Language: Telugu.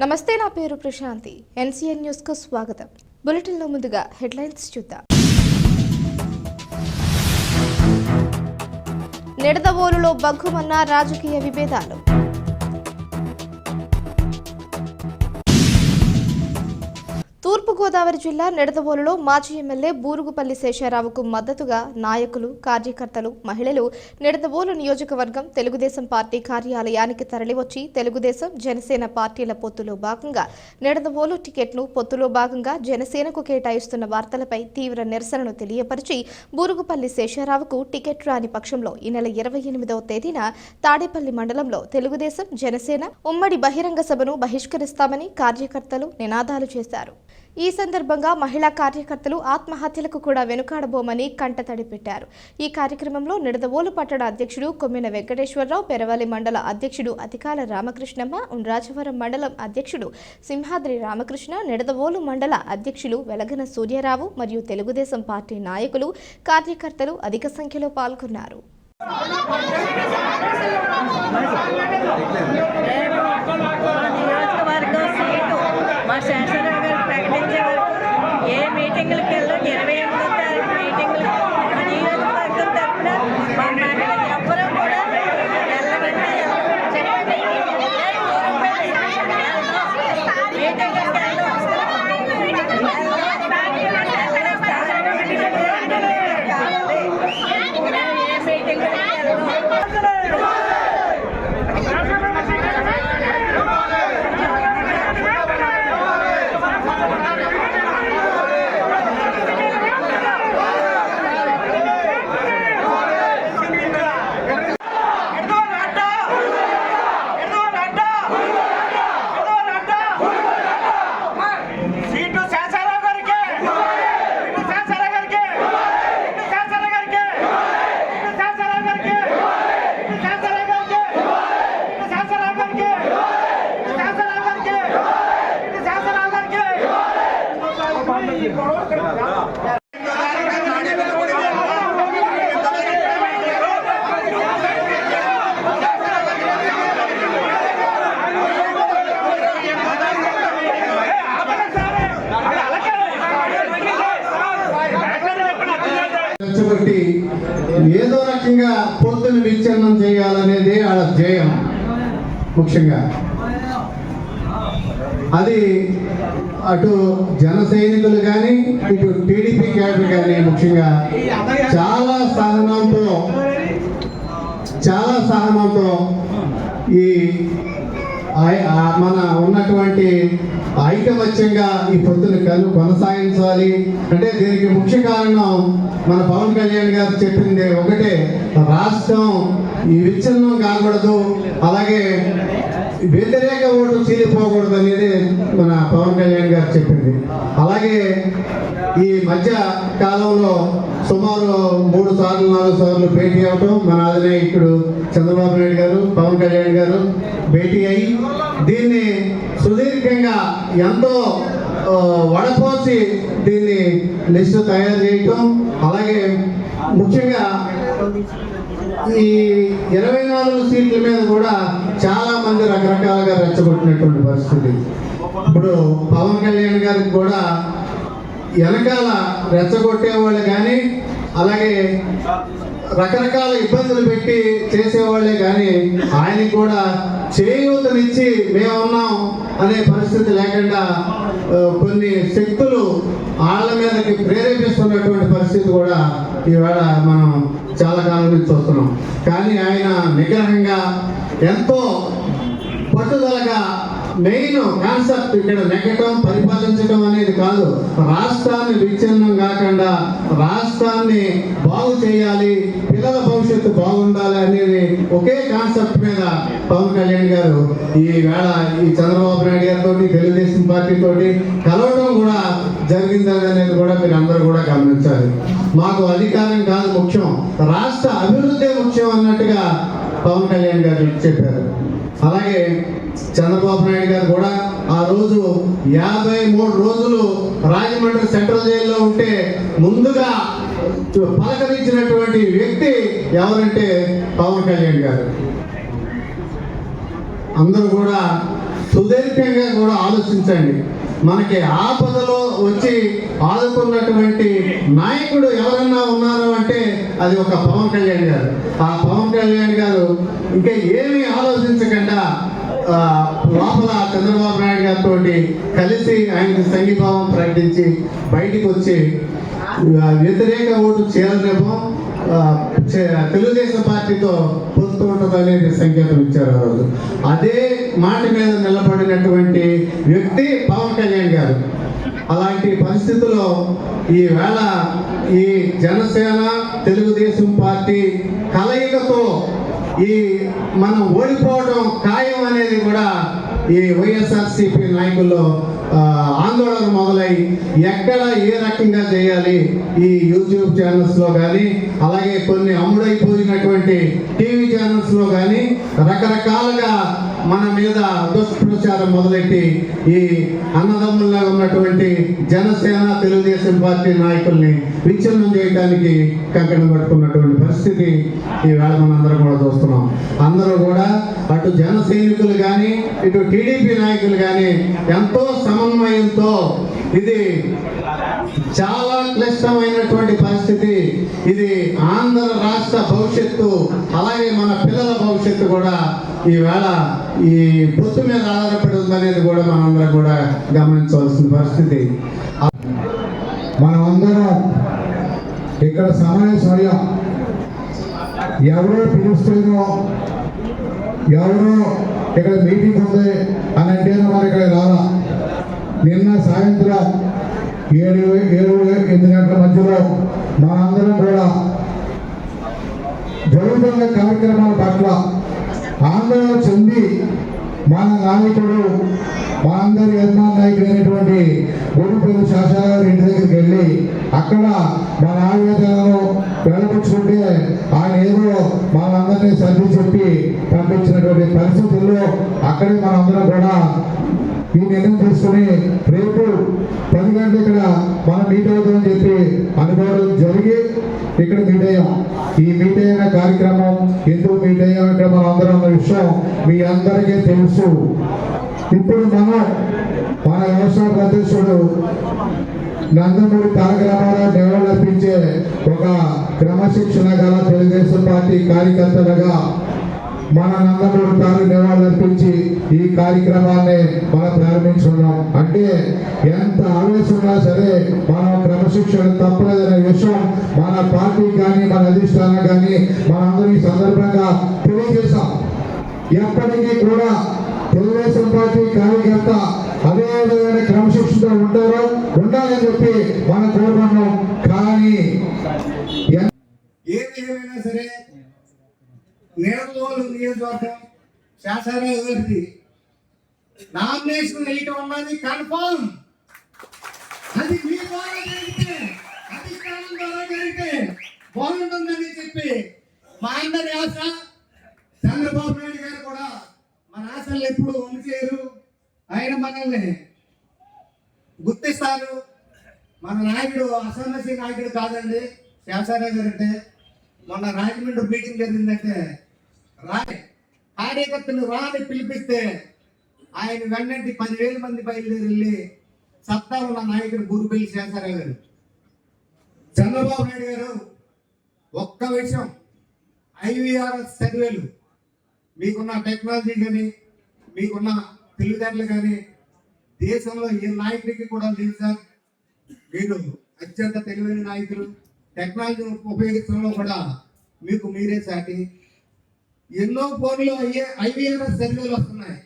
నమస్తే నా పేరు ప్రశాంతి. ఎన్సీఎన్ న్యూస్కు స్వాగతం. బులెటిన్లో ముందుగా హెడ్లైన్స్ చూద్దాం. నిడదవోలులో బగ్గుమన్న రాజకీయ విభేదాలు. తూర్పుగోదావరి జిల్లా నిడదవోలులో మాజీ ఎమ్మెల్యే బూరుగుపల్లి శేషారావుకు మద్దతుగా నాయకులు కార్యకర్తలు మహిళలు నిడదవోలు నియోజకవర్గం తెలుగుదేశం పార్టీ కార్యాలయానికి తరలివచ్చి తెలుగుదేశం జనసేన పార్టీల పొత్తులో భాగంగా నిడదవోలు టికెట్ను పొత్తులో భాగంగా జనసేనకు కేటాయిస్తున్న వార్తలపై తీవ్ర నిరసనను తెలియపరిచి బూరుగుపల్లి శేషారావుకు టికెట్ రాని పక్షంలో ఈ నెల ఇరవై ఎనిమిదవ తేదీన తాడేపల్లి మండలంలో తెలుగుదేశం జనసేన ఉమ్మడి బహిరంగ సభను బహిష్కరిస్తామని కార్యకర్తలు నినాదాలు చేశారు. ఈ సందర్భంగా మహిళా కార్యకర్తలు ఆత్మహత్యలకు కూడా వెనుకాడబోమని కంటతడి పెట్టారు ఈ కార్యక్రమంలో నిడదవోలు పట్టణ అధ్యక్షుడు కొమ్మిన వెంకటేశ్వరరావు పెరవలి మండల అధ్యక్షుడు అతికాల రామకృష్ణమ్మ ఉండ్రాజవరం మండలం అధ్యక్షుడు సింహాద్రి రామకృష్ణ నిడదవోలు మండల అధ్యక్షులు వెలగన సూర్యారావు మరియు తెలుగుదేశం పార్టీ నాయకులు కార్యకర్తలు అధిక సంఖ్యలో పాల్గొన్నారు. మా నియోజకవర్గం సీటు మా శాసనరావు గారు ప్రకటించే వరకు ఏ మీటింగులకు వెళ్ళడం ఇరవై రెచ్చగొట్టి ఏదో రకంగా పొత్తును విచ్ఛిన్నం చేయాలనేది వాళ్ళ ధ్యేయం ముఖ్యంగా. అది అటు జన సైనికులు కానీ ఇటు టీడీపీ క్యాడర్ కానీ ముఖ్యంగా చాలా సహనంతో చాలా సహనంతో ఈ మన ఉన్నటువంటి ఐకమత్యంగా ఈ పొత్తులు కను కొనసాగించాలి. అంటే దీనికి ముఖ్య కారణం మన పవన్ కళ్యాణ్ గారు చెప్పింది ఒకటే రాష్ట్రం ఈ విచ్ఛిన్నం కాకూడదు. అలాగే వ్యతిరేక ఓటు చీలిపోకూడదు అనేది మన పవన్ కళ్యాణ్ గారు చెప్పింది. అలాగే ఈ మధ్య కాలంలో సుమారు మూడు సార్లు నాలుగు సార్లు భేటీ అవటం మన అధినాయకుడు చంద్రబాబు నాయుడు గారు పవన్ కళ్యాణ్ గారు భేటీ అయ్యి దీన్ని సుదీర్ఘంగా ఎంతో వడపోసి దీన్ని లిస్టు తయారు చేయటం అలాగే ముఖ్యంగా ఈ ఇరవై నాలుగు సీట్ల మీద కూడా చాలా మంది రకరకాలుగా రెచ్చగొట్టినటువంటి పరిస్థితి. ఇప్పుడు పవన్ కళ్యాణ్ గారికి కూడా వెనకాల రెచ్చగొట్టేవాళ్ళు కానీ అలాగే రకరకాల ఇబ్బందులు పెట్టి చేసేవాళ్ళే కానీ ఆయనకి కూడా చేయూతనిచ్చి మేమున్నాం అనే పరిస్థితి లేకుండా కొన్ని శక్తులు వాళ్ళ మీదకి ప్రేరేపిస్తున్నటువంటి పరిస్థితి కూడా ఈవేళ మనం చాలా కాలం నుంచి చూస్తున్నాం. కానీ ఆయన నిగ్రహంగా ఎంతో పట్టుదలగా మెయిన్ కాన్సెప్ట్ ఇక్కడ నెగ్గటం పరిపాలించడం అనేది కాదు. రాష్ట్రాన్ని విచ్ఛిన్నం కాకుండా రాష్ట్రాన్ని బాగు చేయాలి పిల్లల భవిష్యత్తు బాగుండాలి అనేది ఒకే కాన్సెప్ట్ మీద పవన్ కళ్యాణ్ గారు ఈ వేళ ఈ చంద్రబాబు నాయుడు గారితో తెలుగుదేశం పార్టీతో కలవడం కూడా జరిగిందని అనేది కూడా మీరు అందరూ కూడా గమనించాలి. మాకు అధికారం కాదు ముఖ్యం రాష్ట్ర అభివృద్ధి ముఖ్యం అన్నట్టుగా పవన్ కళ్యాణ్ గారు చెప్పారు. అలాగే చంద్రబాబు నాయుడు గారు కూడా ఆ రోజు యాభై మూడు రోజులు రాజమండ్రి సెంట్రల్ జైల్లో ఉంటే ముందుగా పలకరించినటువంటి వ్యక్తి ఎవరంటే పవన్ కళ్యాణ్ గారు. అందరూ కూడా సుదీర్ఘంగా కూడా ఆలోచించండి. మనకి ఆపదలో వచ్చి ఆదుకున్నటువంటి నాయకుడు ఎవరన్నా ఉన్నారు అంటే అది ఒక పవన్ కళ్యాణ్ గారు. ఆ పవన్ కళ్యాణ్ గారు ఇంకా ఏమీ ఆలోచించకుండా లోపల చంద్రబాబు నాయుడు గారితో కలిసి ఆయన సంఘీభావం ప్రకటించి బయటికి వచ్చి వ్యతిరేక ఓటు చేయాలనేమో చే- తెలుగుదేశం పార్టీతో పొత్తు ఉంటుంది అనేది సంకేతం ఇచ్చారు ఆ రోజు. అదే మాట మీద నిలబడినటువంటి వ్యక్తి పవన్ కళ్యాణ్ గారు. అలాంటి పరిస్థితుల్లో ఈవేళ ఈ జనసేన తెలుగుదేశం పార్టీ కలయికతో ఈ మనం ఓడిపోవడం ఖాయం అనేది కూడా ఈ వైఎస్ఆర్సీపీ నాయకుల్లో ఆందోళన మొదలై ఎక్కడ ఏ రకంగా చేయాలి ఈ యూట్యూబ్ ఛానల్స్లో కానీ అలాగే కొన్ని అమ్ముడైపోయినటువంటి టీవీ కానీ రకరకాలుగా మన మీద దుష్ప్రచారం మొదలెట్టి ఈ అన్నదమ్ముల్లో ఉన్నటువంటి జనసేన తెలుగుదేశం పార్టీ నాయకుల్ని విచ్ఛిన్నం చేయడానికి కంకణం పట్టుకున్నటువంటి పరిస్థితి ఈవేళ మనందరం కూడా చూస్తున్నాం. అందరూ కూడా అటు జన సైనికులు కానీ ఇటు టీడీపీ నాయకులు కానీ ఎంతో సమన్వయంతో ఇది చాలా క్లిష్టమైనటువంటి పరిస్థితి. ఇది ఆంధ్ర రాష్ట్ర భవిష్యత్తు అలాగే మన పిల్లల భవిష్యత్తు కూడా ఈవేళ ఈ పొత్తు మీద ఆధారపడి ఉందనేది కూడా మనందరం కూడా గమనించవలసిన పరిస్థితి. మనమందరం ఇక్కడ సమావేశమయ్యాం ఎవరో పిలుస్తేనో ఎవరో ఇక్కడ మీటింగ్ ఉంది అని అంటేనో మనం ఇక్కడ రాలా. నిన్న సాయంత్రం ఏడు ఏడు ఎనిమిది గంటల మధ్యలో మనందరం కూడా జరుగుతున్న కార్యక్రమాల పట్ల ఆందోళన చెంది మన నాయకుడు మా అందరి యజమాన్ నాయకుడు అయినటువంటి గురుపేరు శాసనగారి ఇంటి దగ్గరికి వెళ్ళి అక్కడ మన ఆవేదనను వెలపుచ్చుకుంటే ఆయన ఏదో మనందరినీ సర్ది చెప్పి పంపించినటువంటి పరిస్థితుల్లో అక్కడే మనందరం కూడా ఈ నిర్ణయం తీసుకుని రేపు ఎందుకంటే ఇక్కడ మనం మీట్ అవుతామని చెప్పి అనుకోవడం జరిగి ఇక్కడ మీట్ అయ్యాం. ఈ మీట్ అయిన కార్యక్రమం ఎందుకు మీట్ అయ్యాం ఇక్కడ మనం అందరం ఉన్న విషయం మీ అందరికీ తెలుసు. ఇప్పుడు మనం మన వ్యవసాయ అధ్యక్షుడు నందమూరి తారక రామారావు డెవలప్ ఇచ్చే ఒక క్రమశిక్షణ గల తెలుగుదేశం పార్టీ కార్యకర్తలుగా మన నందమూరి గారు నివాళులర్పించి ఈ కార్యక్రమాన్ని మనం ప్రారంభించున్నాం అంటే ఎంత ఆవేశం సరే మనం క్రమశిక్షణ తప్పలేదనే విషయం మన పార్టీ కానీ మన అధిష్టానం కానీ మనందరం ఈ సందర్భంగా తెలియజేశాం ఎప్పటికీ కూడా తెలుగుదేశం పార్టీ కార్యకర్త అదే విధమైన క్రమశిక్షణతో ఉంటారో ఉండాలని చెప్పి మనం కోరుకున్నాం కానీ ఏది ఏమైనా సరే నేర్లోలు నియోజకవర్గం శాసనసభ గారికి నామినేషన్ వేయటం అన్నది కన్ఫర్మ్ అది మీ ద్వారా జరిగితే అధిష్టానం ద్వారా జరిగితే బాగుంటుందని చెప్పి మా అందరి ఆశ. చంద్రబాబు నాయుడు గారు కూడా మన ఆశలు ఎప్పుడు అమలు చేయరు ఆయన మనల్ని గుర్తిస్తారు. మన నాయకుడు అసమస్య నాయకుడు కాదండి. శాసనసభ గారు అంటే మొన్న రాజమండ్రి మీటింగ్ జరిగిందంటే రాని కార్యకర్తలు రాని పిలిపిస్తే ఆయన వెన్నంటి పదివేల మంది బయలుదేరి వెళ్ళి సత్తా ఉన్న నాయకుడు గురుపల్లి శేషారావు గారు చంద్రబాబు నాయుడు గారు ఒక్క విషయం ఐవీఆర్ఎస్ సర్వేలు మీకున్న టెక్నాలజీ కానీ మీకున్న తెలివితేటలు కానీ దేశంలో ఏ నాయకుడికి కూడా లేదు సార్ మీరు అత్యంత తెలివైన నాయకులు టెక్నాలజీ ఉపయోగించడంలో కూడా మీకు మీరే సాటి. ఎన్నో ఫోన్లు అయ్యే ఐవీఆర్ఎస్ సర్వేలు వస్తున్నాయి.